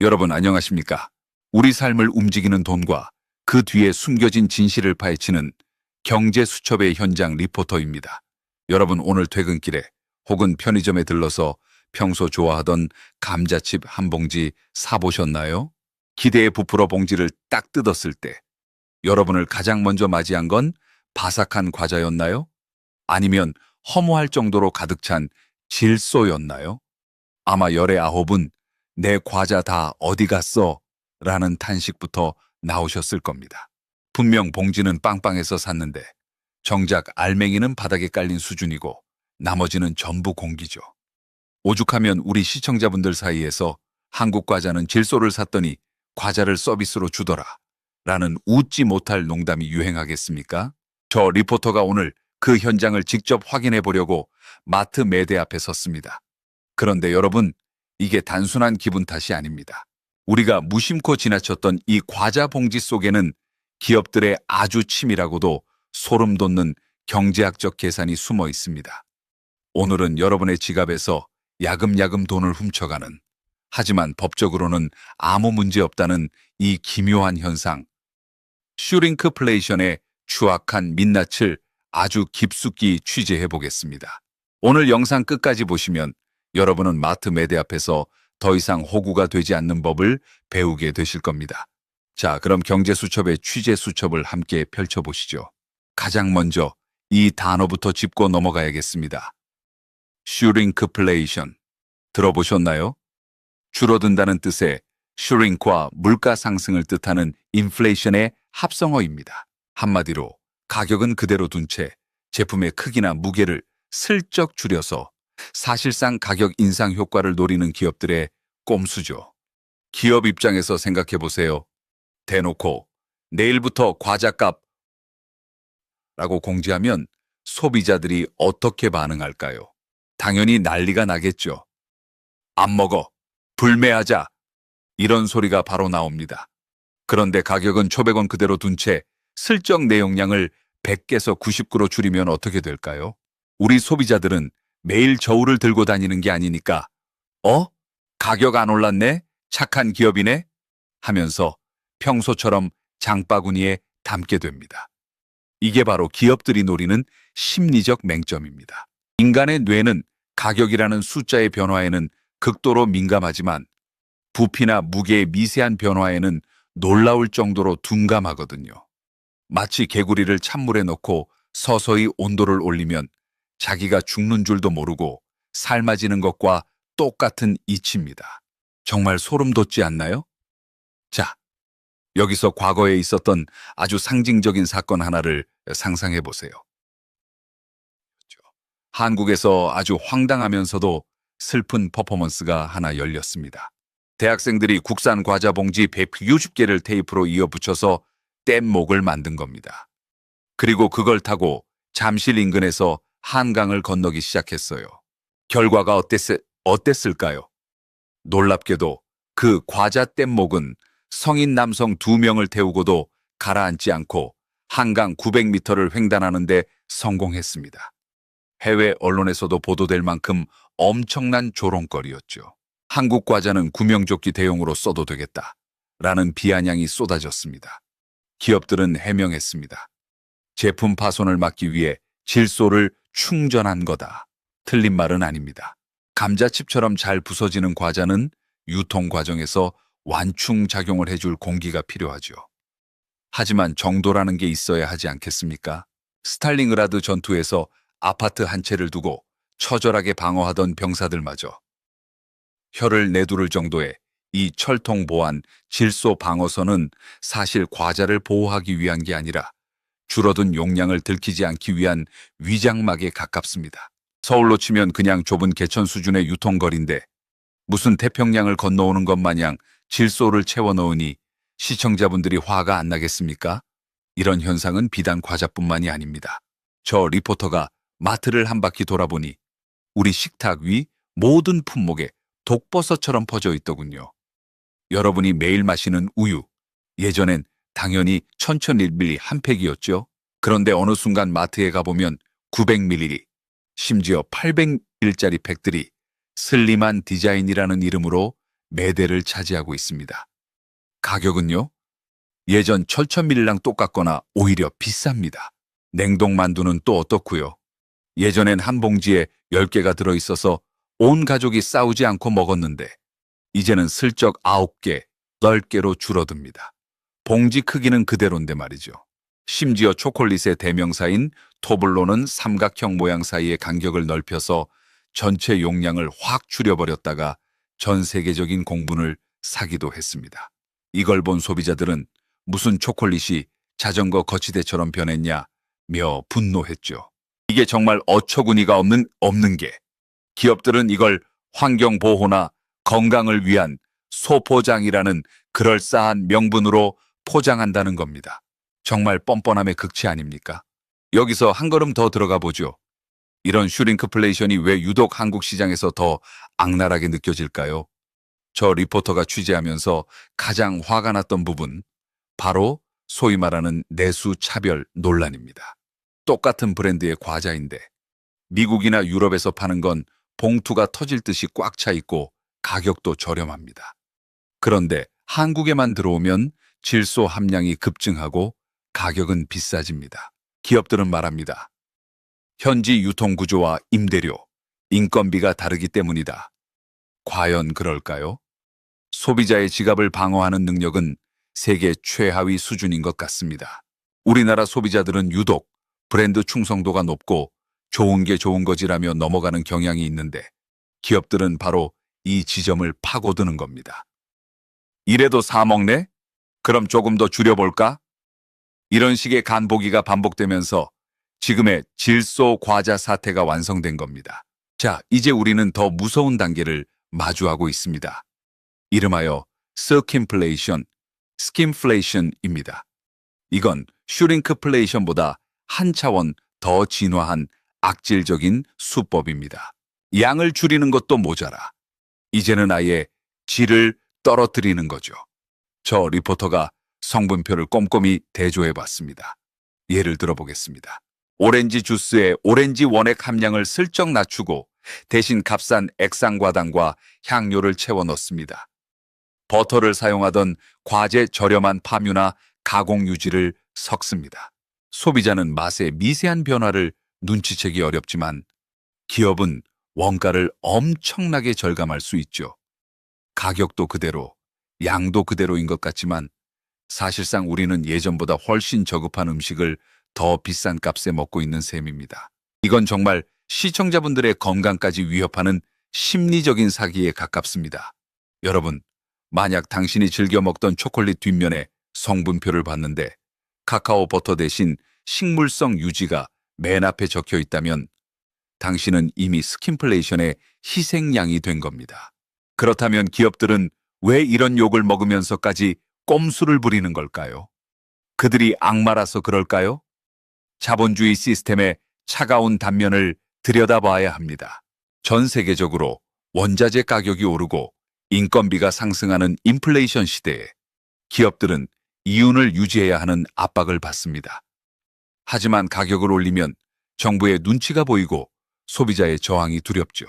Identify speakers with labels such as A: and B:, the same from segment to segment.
A: 여러분 안녕하십니까? 우리 삶을 움직이는 돈과 그 뒤에 숨겨진 진실을 파헤치는 경제 수첩의 현장 리포터입니다. 여러분 오늘 퇴근길에 혹은 편의점에 들러서 평소 좋아하던 감자칩 한 봉지 사보셨나요? 기대에 부풀어 봉지를 딱 뜯었을 때 여러분을 가장 먼저 맞이한 건 바삭한 과자였나요? 아니면 허무할 정도로 가득 찬 질소였나요? 아마 열의 아홉은 내 과자 다 어디 갔어? 라는 탄식부터 나오셨을 겁니다. 분명 봉지는 빵빵해서 샀는데 정작 알맹이는 바닥에 깔린 수준이고 나머지는 전부 공기죠. 오죽하면 우리 시청자분들 사이에서 한국 과자는 질소를 샀더니 과자를 서비스로 주더라. 라는 웃지 못할 농담이 유행하겠습니까? 저 리포터가 오늘 그 현장을 직접 확인해 보려고 마트 매대 앞에 섰습니다. 그런데 여러분, 이게 단순한 기분 탓이 아닙니다. 우리가 무심코 지나쳤던 이 과자 봉지 속에는 기업들의 아주 치밀하고도 소름 돋는 경제학적 계산이 숨어 있습니다. 오늘은 여러분의 지갑에서 야금야금 돈을 훔쳐가는 하지만 법적으로는 아무 문제 없다는 이 기묘한 현상 슈링크플레이션의 추악한 민낯을 아주 깊숙이 취재해 보겠습니다. 오늘 영상 끝까지 보시면 여러분은 마트 매대 앞에서 더 이상 호구가 되지 않는 법을 배우게 되실 겁니다. 자, 그럼 경제 수첩의 취재 수첩을 함께 펼쳐보시죠. 가장 먼저 이 단어부터 짚고 넘어가야겠습니다. 슈링크플레이션. 들어보셨나요? 줄어든다는 뜻의 슈링크와 물가 상승을 뜻하는 인플레이션의 합성어입니다. 한마디로 가격은 그대로 둔 채 제품의 크기나 무게를 슬쩍 줄여서 사실상 가격 인상 효과를 노리는 기업들의 꼼수죠. 기업 입장에서 생각해 보세요. 대놓고 내일부터 과자값 라고 공지하면 소비자들이 어떻게 반응할까요? 당연히 난리가 나겠죠. 안 먹어. 불매하자. 이런 소리가 바로 나옵니다. 그런데 가격은 초백원 그대로 둔 채 슬쩍 내용량을 100개에서 99로 줄이면 어떻게 될까요? 우리 소비자들은 매일 저울을 들고 다니는 게 아니니까 어? 가격 안 올랐네? 착한 기업이네? 하면서 평소처럼 장바구니에 담게 됩니다. 이게 바로 기업들이 노리는 심리적 맹점입니다. 인간의 뇌는 가격이라는 숫자의 변화에는 극도로 민감하지만 부피나 무게의 미세한 변화에는 놀라울 정도로 둔감하거든요. 마치 개구리를 찬물에 넣고 서서히 온도를 올리면 자기가 죽는 줄도 모르고 삶아지는 것과 똑같은 이치입니다. 정말 소름 돋지 않나요? 자, 여기서 과거에 있었던 아주 상징적인 사건 하나를 상상해 보세요. 한국에서 아주 황당하면서도 슬픈 퍼포먼스가 하나 열렸습니다. 대학생들이 국산 과자 봉지 160개를 테이프로 이어 붙여서 뗏목을 만든 겁니다. 그리고 그걸 타고 잠실 인근에서 한강을 건너기 시작했어요. 결과가 어땠, 어땠을까요? 놀랍게도 그 과자 뗏목은 성인 남성 두 명을 태우고도 가라앉지 않고 한강 900m를 횡단하는데 성공했습니다. 해외 언론에서도 보도될 만큼 엄청난 조롱거리였죠. 한국 과자는 구명조끼 대용으로 써도 되겠다. 라는 비아냥이 쏟아졌습니다. 기업들은 해명했습니다. 제품 파손을 막기 위해 질소를 충전한 거다. 틀린 말은 아닙니다. 감자칩처럼 잘 부서지는 과자는 유통 과정에서 완충 작용을 해줄 공기가 필요하죠. 하지만 정도라는 게 있어야 하지 않겠습니까? 스탈링그라드 전투에서 아파트 한 채를 두고 처절하게 방어하던 병사들마저 혀를 내두를 정도의 이 철통 보안 질소 방어선은 사실 과자를 보호하기 위한 게 아니라 줄어든 용량을 들키지 않기 위한 위장막에 가깝습니다. 서울로 치면 그냥 좁은 개천 수준의 유통거리인데 무슨 태평양을 건너오는 것 마냥 질소를 채워 넣으니 시청자분들이 화가 안 나겠습니까? 이런 현상은 비단 과자뿐만이 아닙니다. 저 리포터가 마트를 한 바퀴 돌아보니 우리 식탁 위 모든 품목에 독버섯처럼 퍼져 있더군요. 여러분이 매일 마시는 우유, 예전엔 당연히 천천일밀리 한 팩이었죠. 그런데 어느 순간 마트에 가보면 900ml, 심지어 800ml짜리 팩들이 슬림한 디자인이라는 이름으로 매대를 차지하고 있습니다. 가격은요? 예전 철천밀랑 똑같거나 오히려 비쌉니다. 냉동 만두는 또 어떻고요? 예전엔 한 봉지에 10개가 들어있어서 온 가족이 싸우지 않고 먹었는데 이제는 슬쩍 9개, 10개로 줄어듭니다. 봉지 크기는 그대로인데 말이죠. 심지어 초콜릿의 대명사인 토블로는 삼각형 모양 사이의 간격을 넓혀서 전체 용량을 확 줄여버렸다가 전 세계적인 공분을 사기도 했습니다. 이걸 본 소비자들은 무슨 초콜릿이 자전거 거치대처럼 변했냐 며 분노했죠. 이게 정말 어처구니가 없는 없는 게 기업들은 이걸 환경 보호나 건강을 위한 소포장이라는 그럴싸한 명분으로 포장한다는 겁니다. 정말 뻔뻔함의 극치 아닙니까? 여기서 한 걸음 더 들어가 보죠. 이런 슈링크플레이션이 왜 유독 한국 시장에서 더 악랄하게 느껴질까요? 저 리포터가 취재하면서 가장 화가 났던 부분, 바로 소위 말하는 내수 차별 논란입니다. 똑같은 브랜드의 과자인데 미국이나 유럽에서 파는 건 봉투가 터질 듯이 꽉 차 있고 가격도 저렴합니다. 그런데 한국에만 들어오면 질소 함량이 급증하고 가격은 비싸집니다. 기업들은 말합니다. 현지 유통 구조와 임대료, 인건비가 다르기 때문이다. 과연 그럴까요? 소비자의 지갑을 방어하는 능력은 세계 최하위 수준인 것 같습니다. 우리나라 소비자들은 유독 브랜드 충성도가 높고 좋은 게 좋은 거지라며 넘어가는 경향이 있는데 기업들은 바로 이 지점을 파고드는 겁니다. 이래도 사 먹네? 그럼 조금 더 줄여볼까? 이런 식의 간보기가 반복되면서 지금의 질소 과자 사태가 완성된 겁니다. 자, 이제 우리는 더 무서운 단계를 마주하고 있습니다. 이름하여 서킨플레이션, 스킨플레이션입니다. 이건 슈링크플레이션보다 한 차원 더 진화한 악질적인 수법입니다. 양을 줄이는 것도 모자라. 이제는 아예 질을 떨어뜨리는 거죠. 저 리포터가 성분표를 꼼꼼히 대조해 봤습니다. 예를 들어보겠습니다. 오렌지 주스에 오렌지 원액 함량을 슬쩍 낮추고 대신 값싼 액상과당과 향료를 채워 넣습니다. 버터를 사용하던 과제 저렴한 파뮤나 가공 유지를 섞습니다. 소비자는 맛의 미세한 변화를 눈치채기 어렵지만 기업은 원가를 엄청나게 절감할 수 있죠. 가격도 그대로, 양도 그대로인 것 같지만 사실상 우리는 예전보다 훨씬 저급한 음식을 더 비싼 값에 먹고 있는 셈입니다. 이건 정말 시청자분들의 건강까지 위협하는 심리적인 사기에 가깝습니다. 여러분, 만약 당신이 즐겨 먹던 초콜릿 뒷면에 성분표를 봤는데 카카오 버터 대신 식물성 유지가 맨 앞에 적혀 있다면 당신은 이미 스킨플레이션의 희생양이 된 겁니다. 그렇다면 기업들은 왜 이런 욕을 먹으면서까지 꼼수를 부리는 걸까요? 그들이 악마라서 그럴까요? 자본주의 시스템의 차가운 단면을 들여다봐야 합니다. 전 세계적으로 원자재 가격이 오르고 인건비가 상승하는 인플레이션 시대에 기업들은 이윤을 유지해야 하는 압박을 받습니다. 하지만 가격을 올리면 정부의 눈치가 보이고 소비자의 저항이 두렵죠.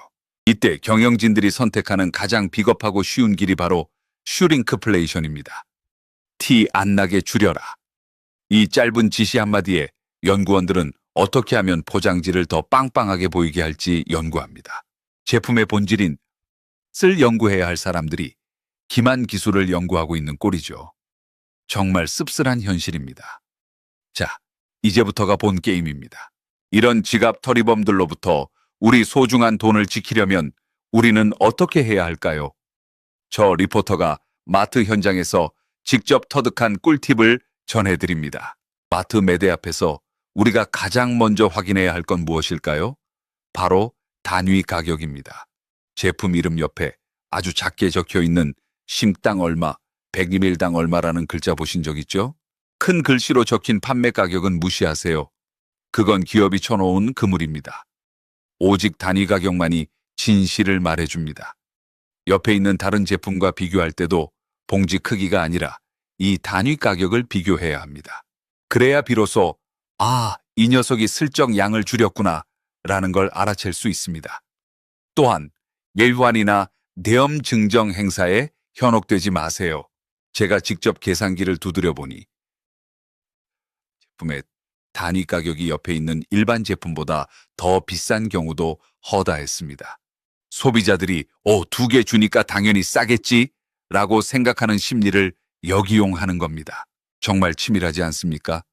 A: 이때 경영진들이 선택하는 가장 비겁하고 쉬운 길이 바로 슈링크플레이션입니다. 티 안 나게 줄여라. 이 짧은 지시 한마디에 연구원들은 어떻게 하면 포장지를 더 빵빵하게 보이게 할지 연구합니다. 제품의 본질인 쓸 연구해야 할 사람들이 기만 기술을 연구하고 있는 꼴이죠. 정말 씁쓸한 현실입니다. 자, 이제부터가 본 게임입니다. 이런 지갑 털이범들로부터 우리 소중한 돈을 지키려면 우리는 어떻게 해야 할까요? 저 리포터가 마트 현장에서 직접 터득한 꿀팁을 전해드립니다. 마트 매대 앞에서 우리가 가장 먼저 확인해야 할 건 무엇일까요? 바로 단위 가격입니다. 제품 이름 옆에 아주 작게 적혀 있는 심당 얼마, 100ml당 얼마라는 글자 보신 적 있죠? 큰 글씨로 적힌 판매 가격은 무시하세요. 그건 기업이 쳐놓은 그물입니다. 오직 단위 가격만이 진실을 말해줍니다. 옆에 있는 다른 제품과 비교할 때도 봉지 크기가 아니라 이 단위 가격을 비교해야 합니다. 그래야 비로소 아, 이 녀석이 슬쩍 양을 줄였구나 라는 걸 알아챌 수 있습니다. 또한 예유안이나 대엄 증정 행사에 현혹되지 마세요. 제가 직접 계산기를 두드려 보니 제품의 단위 가격이 옆에 있는 일반 제품보다 더 비싼 경우도 허다했습니다. 소비자들이 오, 두개 주니까 당연히 싸겠지? 라고 생각하는 심리를 역이용하는 겁니다. 정말 치밀하지 않습니까?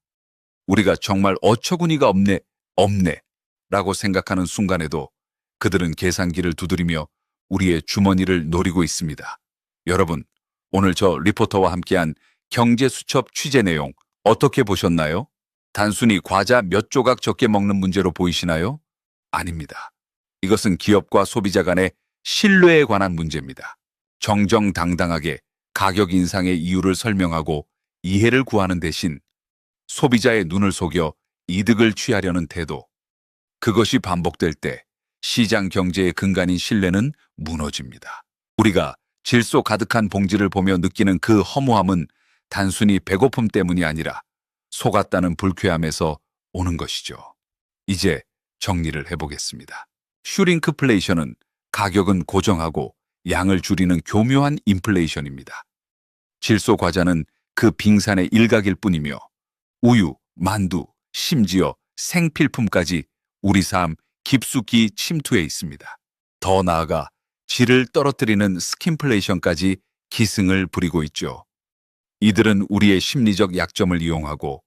A: 우리가 정말 어처구니가 없네, 없네 라고 생각하는 순간에도 그들은 계산기를 두드리며 우리의 주머니를 노리고 있습니다. 여러분, 오늘 저 리포터와 함께한 경제 수첩 취재 내용 어떻게 보셨나요? 단순히 과자 몇 조각 적게 먹는 문제로 보이시나요? 아닙니다. 이것은 기업과 소비자 간의 신뢰에 관한 문제입니다. 정정당당하게 가격 인상의 이유를 설명하고 이해를 구하는 대신 소비자의 눈을 속여 이득을 취하려는 태도. 그것이 반복될 때 시장 경제의 근간인 신뢰는 무너집니다. 우리가 질소 가득한 봉지를 보며 느끼는 그 허무함은 단순히 배고픔 때문이 아니라 속았다는 불쾌함에서 오는 것이죠. 이제 정리를 해보겠습니다. 슈링크플레이션은 가격은 고정하고 양을 줄이는 교묘한 인플레이션입니다. 질소 과자는 그 빙산의 일각일 뿐이며 우유, 만두, 심지어 생필품까지 우리 삶 깊숙이 침투해 있습니다. 더 나아가 질을 떨어뜨리는 스킨플레이션까지 기승을 부리고 있죠. 이들은 우리의 심리적 약점을 이용하고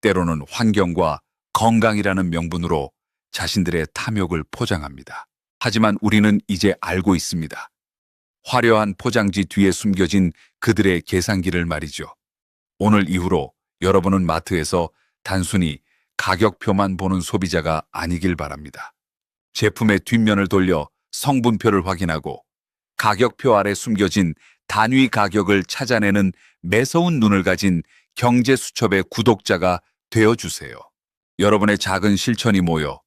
A: 때로는 환경과 건강이라는 명분으로 자신들의 탐욕을 포장합니다. 하지만 우리는 이제 알고 있습니다. 화려한 포장지 뒤에 숨겨진 그들의 계산기를 말이죠. 오늘 이후로 여러분은 마트에서 단순히 가격표만 보는 소비자가 아니길 바랍니다. 제품의 뒷면을 돌려 성분표를 확인하고 가격표 아래 숨겨진 단위 가격을 찾아내는 매서운 눈을 가진 경제수첩의 구독자가 되어주세요. 여러분의 작은 실천이 모여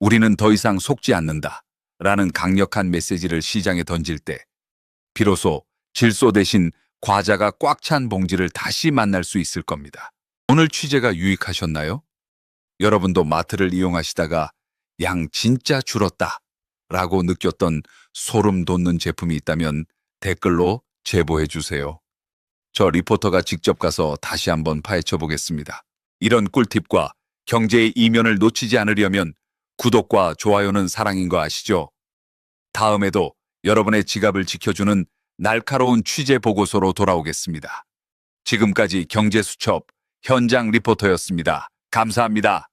A: 우리는 더 이상 속지 않는다 라는 강력한 메시지를 시장에 던질 때 비로소 질소 대신 과자가 꽉 찬 봉지를 다시 만날 수 있을 겁니다. 오늘 취재가 유익하셨나요? 여러분도 마트를 이용하시다가 양 진짜 줄었다 라고 느꼈던 소름 돋는 제품이 있다면 댓글로 제보해 주세요. 저 리포터가 직접 가서 다시 한번 파헤쳐 보겠습니다. 이런 꿀팁과 경제의 이면을 놓치지 않으려면 구독과 좋아요는 사랑인 거 아시죠? 다음에도 여러분의 지갑을 지켜주는 날카로운 취재 보고서로 돌아오겠습니다. 지금까지 경제수첩 현장 리포터였습니다. 감사합니다.